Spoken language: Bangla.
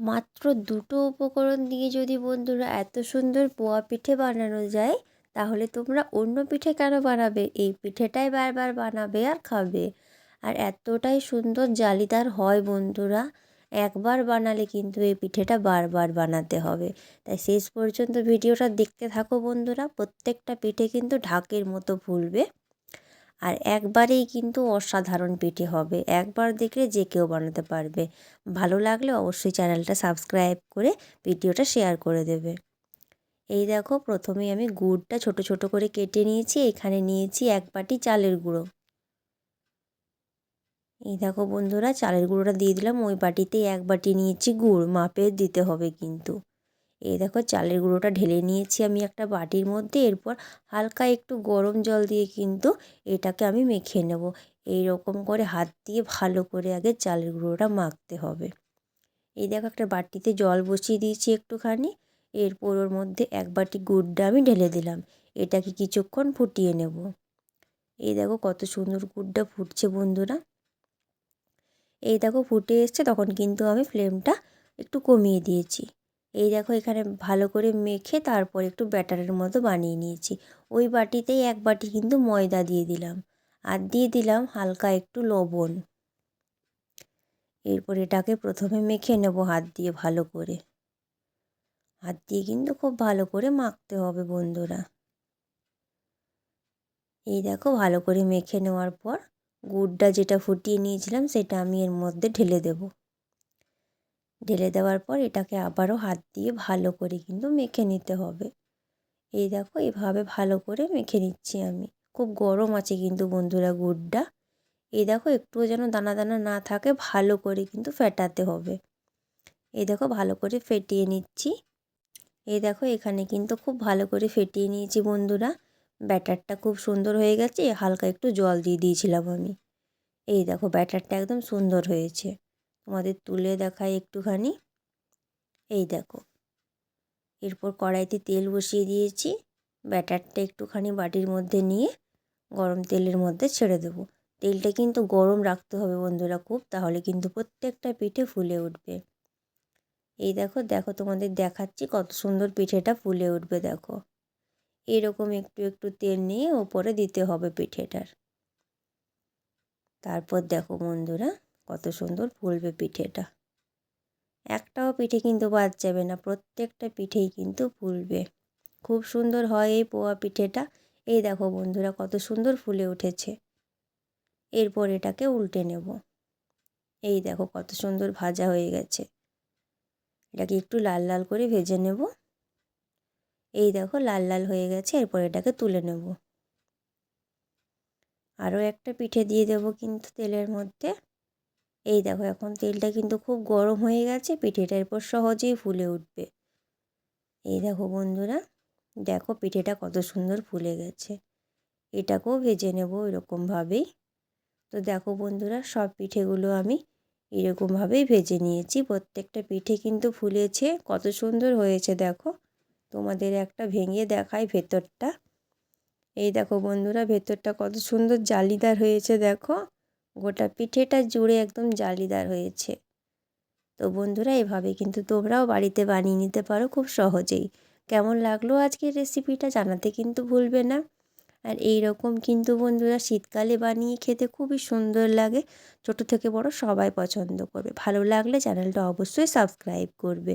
মাত্র দুটো উপকরণ দিয়ে যদি বন্ধুরা এত সুন্দর পোয়া পিঠে বানানো যায়, তাহলে তোমরা অন্য পিঠে কেন বানাবে? এই পিঠেটাই বারবার বানাবে আর খাবে। আর এতটাই সুন্দর জালিদার হয় বন্ধুরা, একবার বানালে কিন্তু এই পিঠেটা বারবার বানাতে হবে। তাই শেষ পর্যন্ত ভিডিওটা দেখতে থাকো বন্ধুরা, প্রত্যেকটা পিঠে কিন্তু ঢাকের মতো ফুলবে। আর একবারেই কিন্তু অসাধারণ পিঠে হবে। একবার দেখলে যে কেউ বানাতে পারবে। ভালো লাগলে অবশ্যই চ্যানেলটা সাবস্ক্রাইব করে ভিডিওটা শেয়ার করে দেবে। এই দেখো, প্রথমে আমি গুড়টা ছোট ছোট করে কেটে নিয়েছি। এখানে নিয়েছি এক বাটি চালের গুঁড়ো। এই দেখো বন্ধুরা, চালের গুঁড়োটা দিয়ে দিলাম। ওই বাটিতেই এক বাটি নিয়েছি গুড়। মাপের দিতে হবে কিন্তু। এই দেখো চালের গুঁড়োটা ঢেলে নিয়েছি আমি একটা বাটির মধ্যে। এরপর হালকা একটু গরম জল দিয়ে কিন্তু এটাকে আমি মেখে নেব। এই রকম করে হাত দিয়ে ভালো করে আগে চালের গুঁড়োটা মাখতে হবে। এই দেখো একটা বাটিতে জল বসিয়ে দিয়েছি একটুখানি। এরপর ওর মধ্যে এক বাটি গুড়টা আমি ঢেলে দিলাম। এটাকে কিছুক্ষণ ফুটিয়ে নেব। এই দেখো কত সুন্দর গুড়টা ফুটছে বন্ধুরা। এই দেখো ফুটে এসছে, তখন কিন্তু আমি ফ্লেমটা একটু কমিয়ে দিয়েছি। এই দেখো এখানে ভালো করে মেখে তারপর একটু ব্যাটারের মতো বানিয়ে নিয়েছি। ওই বাটিতেই এক বাটি কিন্তু ময়দা দিয়ে দিলাম। আর দিয়ে দিলাম হালকা একটু লবণ। এরপর এটাকে প্রথমে মেখে নেব হাত দিয়ে ভালো করে। হাত দিয়ে কিন্তু খুব ভালো করে মাখতে হবে বন্ধুরা। এই দেখো ভালো করে মেখে নেওয়ার পর গুড়টা যেটা ফুটিয়ে নিয়েছিলাম সেটা আমি এর মধ্যে ঢেলে দেব। ঢেলে দেওয়ার পর এটাকে আবারও হাত দিয়ে ভালো করে কিন্তু মেখে নিতে হবে। এই দেখো, এভাবে ভালো করে মেখে নিচ্ছি আমি। খুব গরম আছে কিন্তু বন্ধুরা গুড়টা। এই দেখো, একটুও যেন দানা দানা না থাকে, ভালো করে কিন্তু ফেটাতে হবে। এই দেখো, ভালো করে ফেটিয়ে নিচ্ছি। এই দেখো, এখানে কিন্তু খুব ভালো করে ফেটিয়ে নিয়েছি বন্ধুরা। ব্যাটারটা খুব সুন্দর হয়ে গেছে, হালকা একটু জল দিয়ে দিয়েছিলাম আমি। এই দেখো, ব্যাটারটা একদম সুন্দর হয়েছে। তোমাদের তুলে দেখাই একটুখানি। এই দেখো। এরপর কড়াইতে তেল বসিয়ে দিয়েছি। ব্যাটারটা একটুখানি বাটির মধ্যে নিয়ে গরম তেলের মধ্যে ছেড়ে দেবো। তেলটা কিন্তু গরম রাখতে হবে বন্ধুরা খুব, তাহলে কিন্তু প্রত্যেকটা পিঠে ফুলে উঠবে। এই দেখো দেখো তোমাদের দেখাচ্ছি কত সুন্দর পিঠেটা ফুলে উঠবে, দেখো। এরকম একটু একটু তেল নিয়ে ওপরে দিতে হবে পিঠেটার। তারপর দেখো বন্ধুরা কত সুন্দর ফুলবে পিঠেটা। একটাও পিঠে কিন্তু বাদ যাবে না, প্রত্যেকটা পিঠেই কিন্তু ফুলবে। খুব সুন্দর হয় এই পোয়া পিঠেটা। এই দেখো বন্ধুরা কত সুন্দর ফুলে উঠেছে। এরপর এটাকে উল্টে নেব। এই দেখো কত সুন্দর ভাজা হয়ে গেছে। এটাকে একটু লাল লাল করে ভেজে নেব। এই দেখো লাল লাল হয়ে গেছে, এরপর এটাকে তুলে নেব। আরও একটা পিঠে দিয়ে দেব কিন্তু তেলের মধ্যে। এই দেখো এখন তেলটা কিন্তু খুব গরম হয়ে গেছে, পিঠেটা এরপর সহজেই ফুলে উঠবে। এই দেখো বন্ধুরা, দেখো পিঠেটা কত সুন্দর ফুলে গেছে। এটাকেও ভেজে নেব এরকমভাবেই। তো দেখো বন্ধুরা, সব পিঠেগুলো আমি এরকমভাবেই ভেজে নিয়েছি। প্রত্যেকটা পিঠে কিন্তু ফুলেছে, কত সুন্দর হয়েছে দেখো। তোমাদের একটা ভেঙে দেখাই ভেতরটা। এই দেখো বন্ধুরা, ভেতরটা কত সুন্দর জালিদার হয়েছে দেখো। গোটা পিঠেটা জুড়ে একদম জালিদার হয়েছে। তো বন্ধুরা, এভাবে কিন্তু তোমরাও বাড়িতে বানিয়ে নিতে পারো খুব সহজেই। কেমন লাগল আজকের রেসিপিটা জানাতে কিন্তু ভুলবে না। আর এই রকম কিন্তু বন্ধুরা শীতকালে বানিয়ে খেতে খুবই সুন্দর লাগে। ছোট থেকে বড় সবাই পছন্দ করবে। ভালো লাগলে চ্যানেলটা অবশ্যই সাবস্ক্রাইব করবে।